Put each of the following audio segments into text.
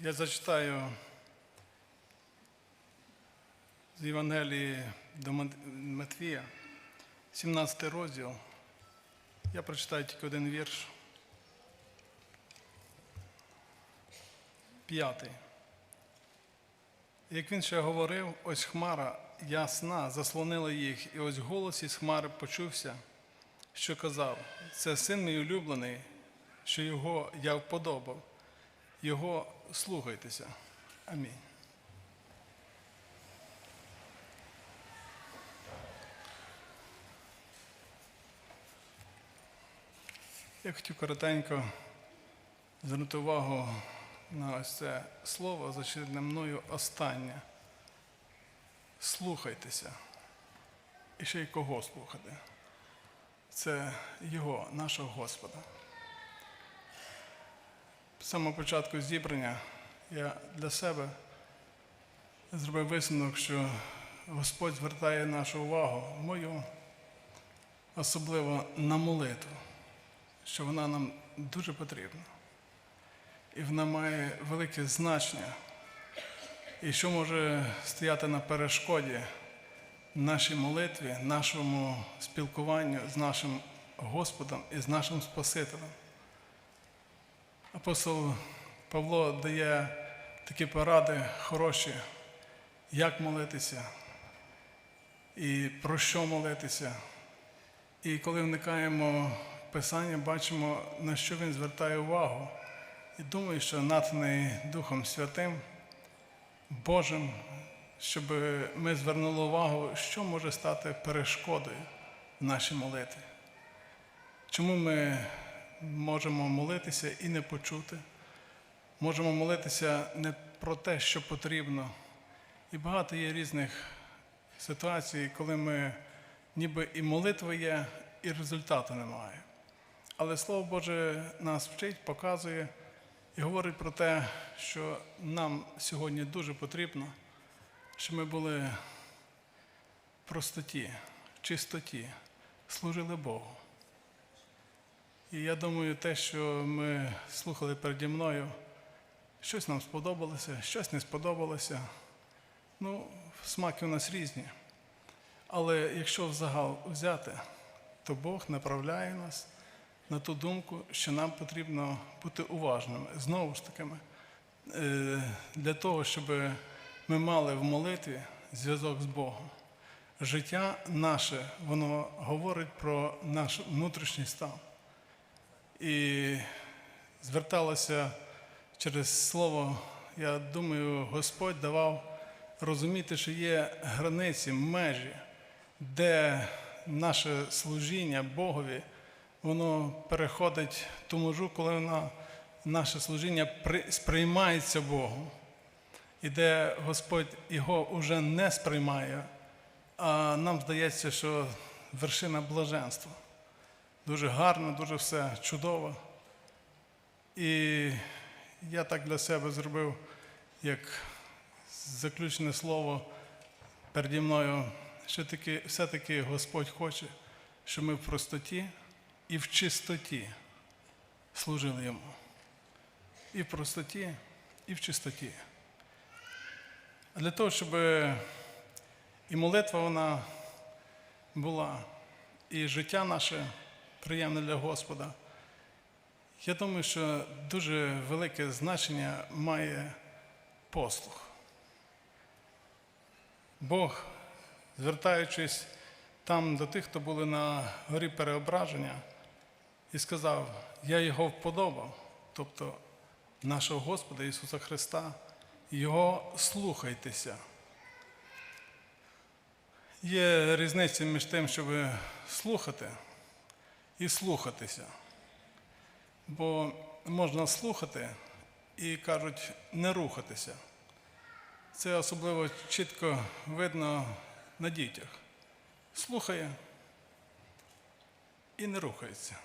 Я зачитаю з Євангелії до Матвія, 17 розділ. Я прочитаю тільки один вірш. П'ятий. Як він ще говорив, ось хмара ясна заслонила їх, і ось голос із хмари почувся, що казав: це син мій улюблений, що його я вподобав. Його слухайтеся. Амінь. Я хотів коротенько звернути увагу на ось це слово, зачитане мною останнє. Слухайтеся. І ще й кого слухати? Це Його, нашого Господа. З самого початку зібрання я для себе зробив висновок, що Господь звертає нашу увагу, мою, особливо на молитву, що вона нам дуже потрібна. І вона має велике значення. І що може стояти на перешкоді нашій молитві, нашому спілкуванню з нашим Господом і з нашим Спасителем. Апостол Павло дає такі поради хороші, як молитися і про що молитися. І коли вникаємо в Писання, бачимо, на що він звертає увагу. І думаю, що натхнений Духом Святим, Божим, щоб ми звернули увагу, що може стати перешкодою в нашій молитві. Чому ми можемо молитися і не почути? Можемо молитися не про те, що потрібно. І багато є різних ситуацій, коли ми ніби і молитва є, і результату немає. Але Слово Боже нас вчить, показує і говорить про те, що нам сьогодні дуже потрібно, щоб ми були в простоті, чистоті, служили Богу. І я думаю, те, що ми слухали переді мною, щось нам сподобалося, щось не сподобалося. Ну, смаки у нас різні. Але якщо взагал взяти, то Бог направляє нас на ту думку, що нам потрібно бути уважними. Знову ж таки, е, для того, щоб ми мали в молитві зв'язок з Богом. Життя наше, воно говорить про наш внутрішній стан. І зверталося через слово, я думаю, Господь давав розуміти, що є границі, межі, де наше служіння Богові, воно переходить ту межу, коли воно, наше служіння при- сприймається Богом, і де Господь його вже не сприймає, а нам здається, що вершина блаженства. Дуже гарно, дуже все чудово. І я так для себе зробив, як заключне слово переді мною, що таки, все-таки Господь хоче, щоб ми в простоті і в чистоті служили Йому. І в простоті, і в чистоті. А для того, щоб і молитва вона була, і життя наше приємне для Господа. Я думаю, що дуже велике значення має послух. Бог, звертаючись там до тих, хто були на горі переображення, і сказав: Я його вподобав, тобто нашого Господа Ісуса Христа, Його слухайтеся. Є різниця між тим, щоб слухати і слухатися. Бо можна слухати і кажуть не рухатися. Це особливо чітко видно на дітях. Слухає і не рухається.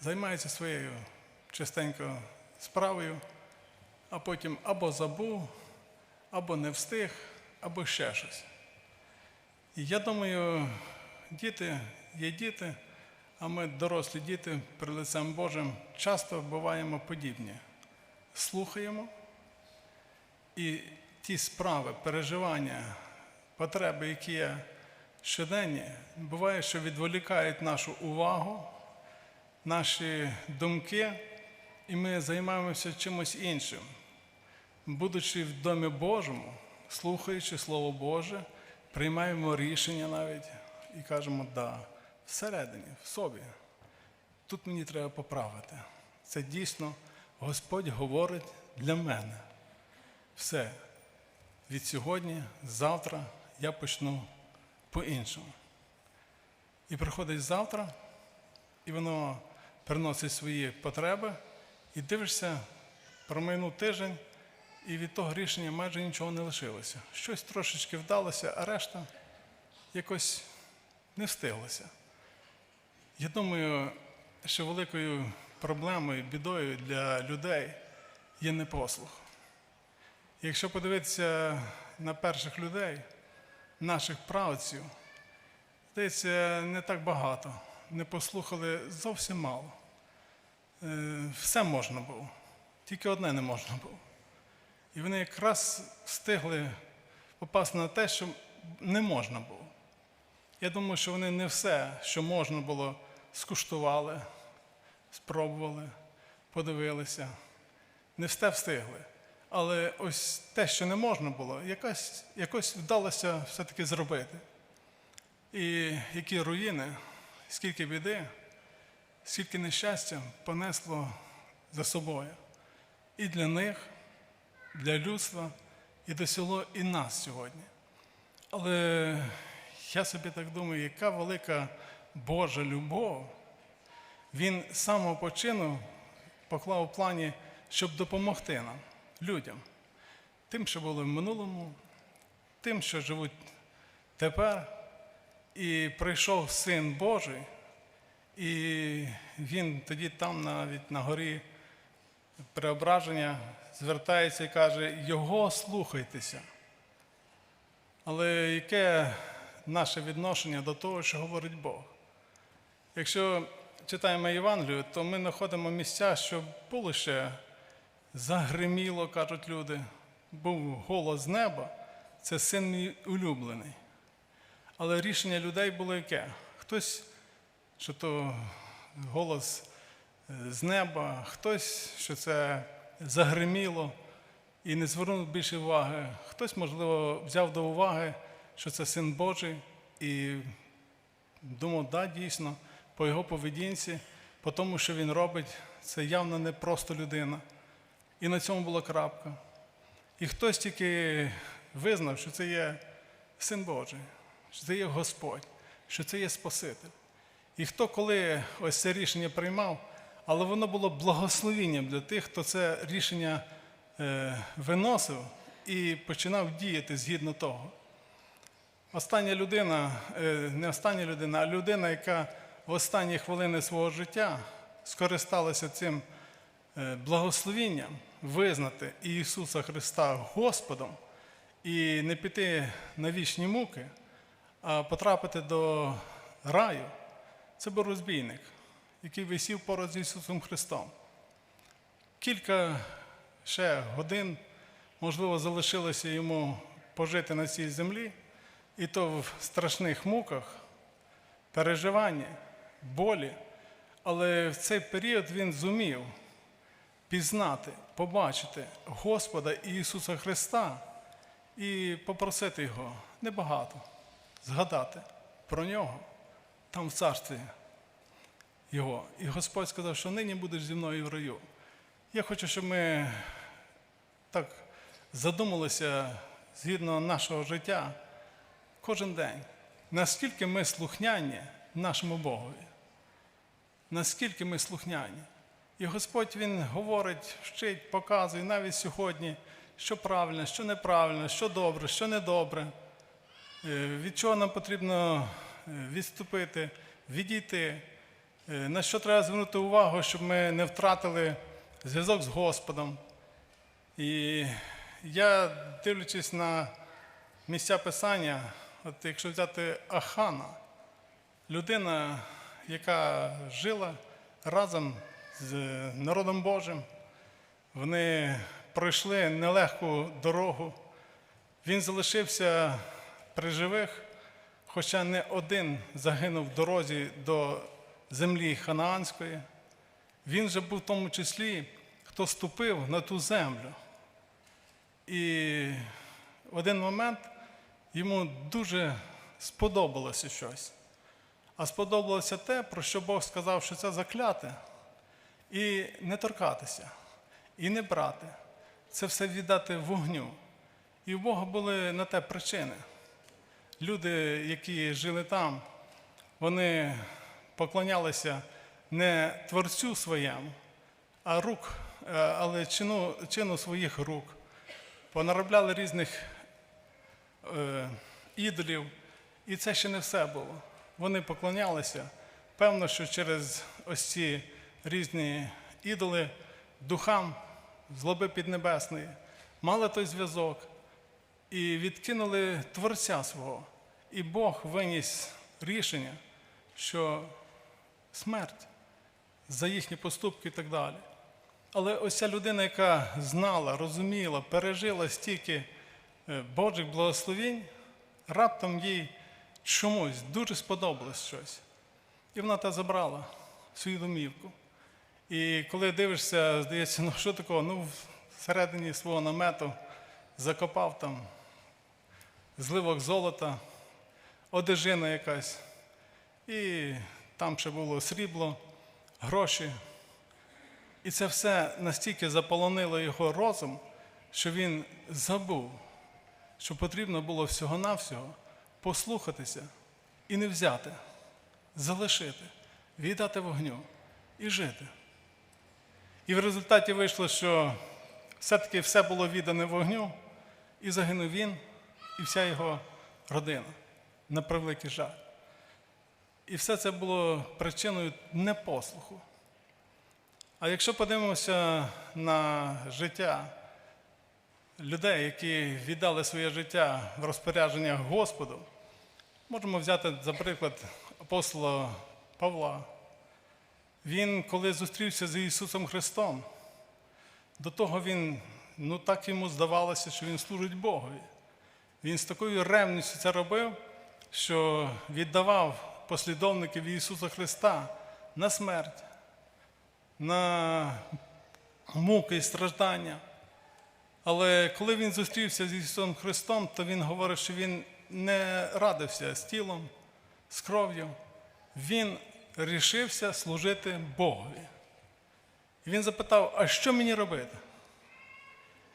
Займається своєю частенько справою, а потім або забув, або не встиг, або ще щось. І я думаю, діти є діти, а ми, дорослі діти, перед лицем Божим, часто буваємо подібні. Слухаємо, І ті справи, переживання, потреби, які є щоденні, буває, що відволікають нашу увагу, наші думки, і ми займаємося чимось іншим. Будучи в Домі Божому, слухаючи Слово Боже, приймаємо рішення навіть і кажемо, да, всередині, в собі. Тут мені треба поправити. Це дійсно Господь говорить для мене. Все. Від сьогодні, завтра я почну по-іншому. І приходить завтра, і воно приносить свої потреби, і дивишся, проминув тиждень, і від того рішення майже нічого не лишилося. Щось трошечки вдалося, а решта якось не встиглося. Я думаю, що великою проблемою, бідою для людей є непослух. Якщо подивитися на перших людей, наших правців, здається, не так багато. Не послухали зовсім мало. Е, Все можна було, тільки одне не можна було. І вони якраз встигли попасти на те, що не можна було. Я думаю, що вони не все, що можна було, скуштували, спробували, подивилися, не все встигли. Але ось те, що не можна було, якось, якось вдалося все-таки зробити. І які руїни, скільки біди, скільки нещастя понесло за собою. І для них, для людства, і досягло і нас сьогодні. Але я собі так думаю, яка велика Божа любов. Він з самого почину поклав у плані, щоб допомогти нам, людям, тим, що були в минулому, тим, що живуть тепер. І прийшов Син Божий, і він тоді там навіть на горі преображення звертається і каже, Його слухайтеся. Але яке наше відношення до того, що говорить Бог? Якщо читаємо Євангелію, то ми знаходимо місця, що було ще загриміло, кажуть люди, був голос з неба, це син мій улюблений. Але рішення людей було яке? Хтось, що то голос е, з неба, хтось, що це загриміло і не звернув більше уваги. Хтось, можливо, взяв до уваги, що це син Божий, і думав, да, дійсно, по його поведінці, по тому, що він робить, це явно не просто людина. І на цьому була крапка. І хтось тільки визнав, що це є син Божий, що це є Господь, що це є Спаситель. І хто коли ось це рішення приймав, але воно було благословенням для тих, хто це рішення е, виносив і починав діяти згідно того. Остання людина, е, не остання людина, а людина, яка в останні хвилини свого життя скористалася цим е, благословенням визнати Ісуса Христа Господом і не піти на вічні муки, а потрапити до раю, це був розбійник, який висів поруч з Ісусом Христом. Кілька ще годин, можливо, залишилося йому пожити на цій землі, і то в страшних муках, переживанні, болі. Але в цей період він зумів пізнати, побачити Господа Ісуса Христа і попросити Його небагато, згадати про нього там в царстві Його. І Господь сказав, що нині будеш зі мною в раю. Я хочу, щоб ми так задумалися згідно нашого життя кожен день, наскільки ми слухняні нашому Богові, наскільки ми слухняні. І Господь Він говорить, вчить, показує навіть сьогодні, що правильно, що неправильно, що добре, що недобре, Е, від чого нам потрібно е, відступити, відійти, е, на що треба звернути увагу, щоб ми не втратили зв'язок з Господом. І я, дивлячись на місця Писання, от якщо взяти Ахана, людина, яка жила разом з народом Божим, вони пройшли нелегку дорогу. Він залишився при живих, хоча не один загинув в дорозі до землі Ханаанської. Він же був в тому числі, хто ступив на ту землю. І в один момент йому дуже сподобалося щось. А сподобалося те, про що Бог сказав, що це закляте, і не торкатися, і не брати. Це все віддати вогню. І у Бога були на те причини. Люди, які жили там, вони поклонялися не творцю своєму, а рук, е, але чину, чину своїх рук. Понаробляли різних ідолів, і це ще не все було. Вони поклонялися. Певно, що через ось ці різні ідоли духам злоби піднебесної мали той зв'язок і відкинули Творця свого. І Бог виніс рішення, що смерть за їхні поступки і так далі. Але ось ця людина, яка знала, розуміла, пережила стільки е, Божих благословінь, раптом їй чомусь дуже сподобалось щось. І вона те забрала свою домівку. І коли дивишся, здається, ну що такого? Ну, всередині свого намету закопав там зливок золота, одежина якась. І там ще було срібло, гроші. І це все настільки заполонило його розум, що він забув, що потрібно було всього-навсього послухатися і не взяти, залишити, віддати вогню і жити. І в результаті вийшло, що все-таки все було віддане вогню, і загинув він, і вся його родина на превеликий жаль. І все це було причиною непослуху. А якщо подивимося на життя людей, які віддали своє життя в розпорядження Господу, можемо взяти, за приклад, апостола Павла. Він, коли зустрівся з Ісусом Христом, до того він, ну так йому здавалося, що він служить Богові. Він з такою ревністю це робив, що віддавав послідовників Ісуса Христа на смерть, на муки і страждання. Але коли він зустрівся з Ісусом Христом, то Він говорить, що Він не радився з тілом, з кров'ю. Він рішився служити Богові. І він запитав, а що мені робити?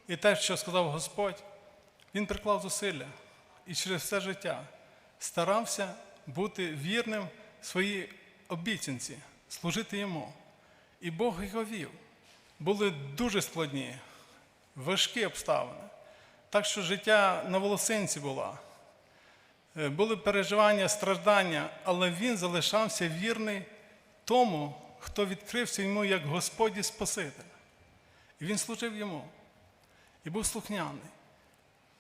І те, що сказав Господь, він приклав зусилля і через все життя старався бути вірним своїй обіцянці, служити йому. І Бог його вів. Були дуже складні, важкі обставини. Так що життя на волосинці було. Е, Були переживання, страждання, але він залишався вірний тому, хто відкрився йому як Господь і Спаситель. І він служив йому. І був слухняний.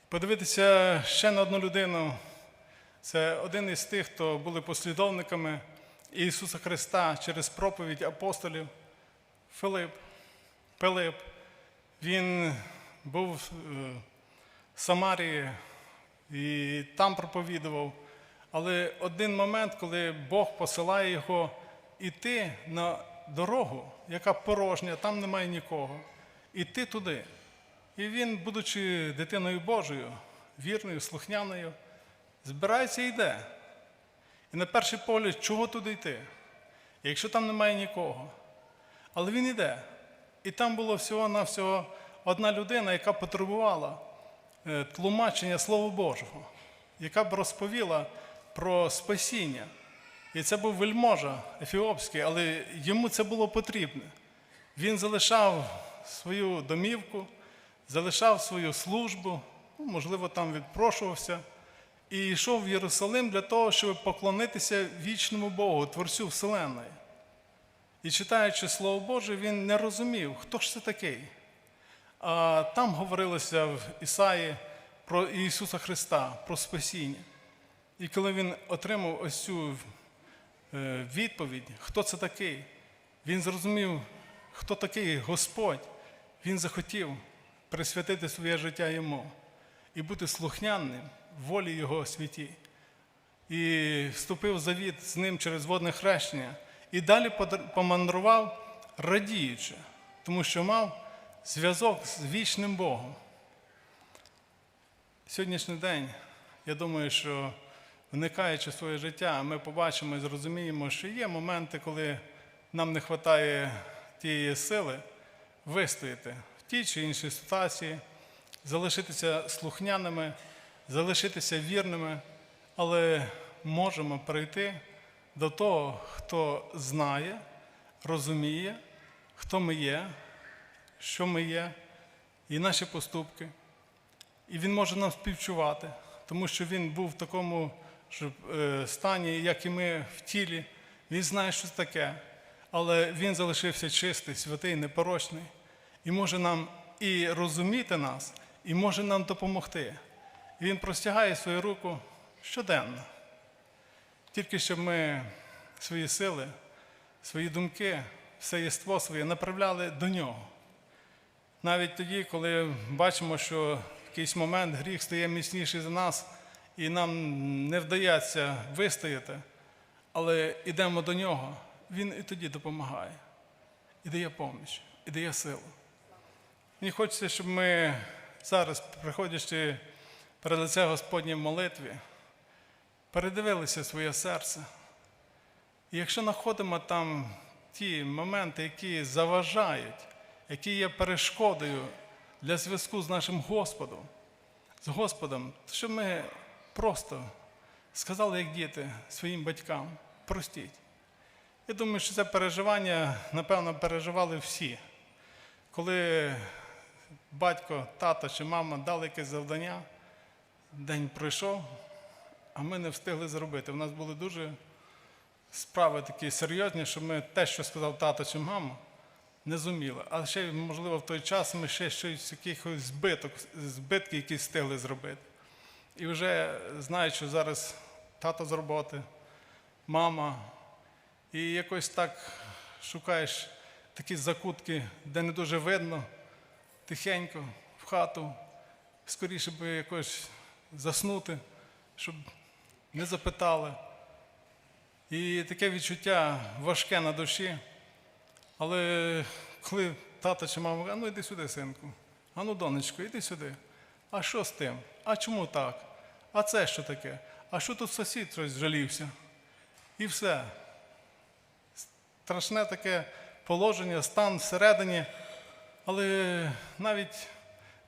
Подивитися ще на одну людину. Це один із тих, хто були послідовниками Ісуса Христа через проповідь апостолів Филип, Пилип. Він був е, в Самарії і там проповідував. Але один момент, коли Бог посилає його іти на дорогу, яка порожня, там немає нікого, іти туди. І він, будучи дитиною Божою, вірною, слухняною, збирається і йде. І на перший погляд, чого туди йти? Якщо там немає нікого. Але він йде. І там було всього-навсього одна людина, яка потребувала е, тлумачення Слова Божого, яка б розповіла про спасіння. І це був вельможа ефіопський, але йому це було потрібне. Він залишав свою домівку, залишав свою службу, ну, можливо, там відпрошувався, і йшов в Єрусалим для того, щоб поклонитися вічному Богу, Творцю Вселенної. І читаючи Слово Боже, він не розумів, хто ж це такий. А там говорилося в Ісаї про Ісуса Христа, про спасіння. І коли він отримав ось цю е, відповідь, хто це такий, він зрозумів, хто такий Господь, він захотів присвятити своє життя йому і бути слухняним волі Його святі. І вступив в завіт з ним через водне хрещення, і далі помандрував радіючи, тому що мав зв'язок з вічним Богом. Сьогоднішній день, я думаю, що вникаючи в своє життя, ми побачимо і зрозуміємо, що є моменти, коли нам не вистачає тієї сили вистояти в тій чи іншій ситуації, залишитися слухняними, залишитися вірними, але можемо прийти до того, хто знає, розуміє, хто ми є, що ми є, і наші поступки. І він може нам співчувати, тому що він був в такому ж е, стані, як і ми в тілі. Він знає, що це таке, але він залишився чистий, святий, непорочний, і може нам і розуміти нас, і може нам допомогти. Він простягає свою руку щоденно. Тільки щоб ми свої сили, свої думки, все єство своє направляли до нього. Навіть тоді, коли бачимо, що в якийсь момент гріх стає міцніший за нас, і нам не вдається вистояти, але йдемо до нього, він і тоді допомагає, і дає поміч, і дає силу. Мені хочеться, щоб ми зараз, приходячи перед лице Господнє в молитві, передивилися своє серце. І якщо знаходимо там ті моменти, які заважають, які є перешкодою для зв'язку з нашим Господом, з Господом, то щоб ми просто сказали, як діти, своїм батькам, простіть. Я думаю, що це переживання, напевно, переживали всі. Коли батько, тато чи мама дали якесь завдання, день пройшов, а ми не встигли зробити. У нас були дуже справи такі серйозні, що ми те, що сказав тато чи мама, не зуміли. Але ще, можливо, в той час ми ще щось якихось збиток, збитки якісь встигли зробити. І вже знають, що зараз тато з роботи, мама, і якось так шукаєш такі закутки, де не дуже видно, тихенько, в хату, скоріше би якось заснути, щоб не запитали. І таке відчуття важке на душі. Але коли тато чи мама каже, ну йди сюди, синку, а ну, донечко, йди сюди. А що з тим? А чому так? А це що таке? А що тут сусід щось жалівся? І все. Страшне таке положення, стан всередині. Але навіть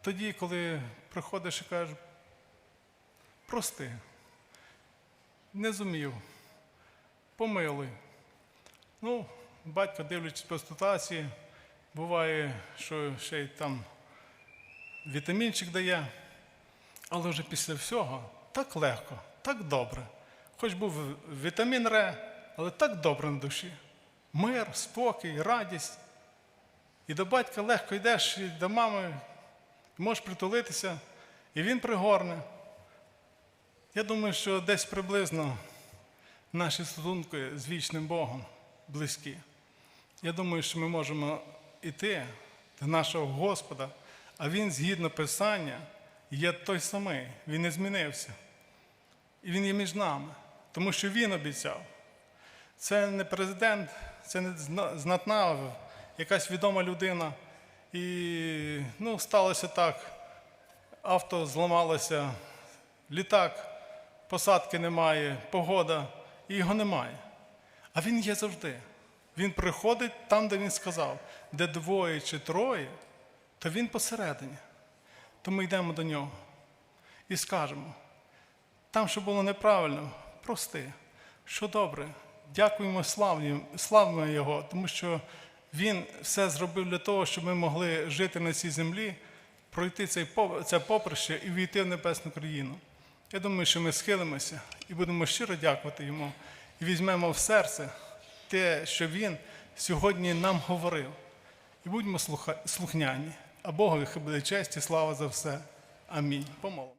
тоді, коли приходиш і кажеш, прости, не зумів, помилуй. Ну, батько, дивлячись по ситуації, буває, що ще й там вітамінчик дає, але вже після всього так легко, так добре. Хоч був вітамін Р, але так добре на душі. Мир, спокій, радість. І до батька легко йдеш, і до мами можеш притулитися, і він пригорне. Я думаю, що десь приблизно наші стосунки з вічним Богом близькі. Я думаю, що ми можемо йти до нашого Господа, а Він, згідно Писання, є той самий, Він не змінився. І Він є між нами, тому що Він обіцяв. Це не президент, це не знатна, якась відома людина. І ну, сталося так. Авто зламалося, літак, посадки немає, погода, і його немає. А він є завжди. Він приходить там, де він сказав, де двоє чи троє, то він посередині. То ми йдемо до нього і скажемо: там, що було неправильно, прости, що добре, дякуємо, славимо Його, тому що Він все зробив для того, щоб ми могли жити на цій землі, пройти це поприще і війти в небесну країну. Я думаю, що ми схилимося і будемо щиро дякувати йому, і візьмемо в серце те, що він сьогодні нам говорив. І будьмо слухняні. А Богові хай буде честь і слава за все. Амінь. Помолимо.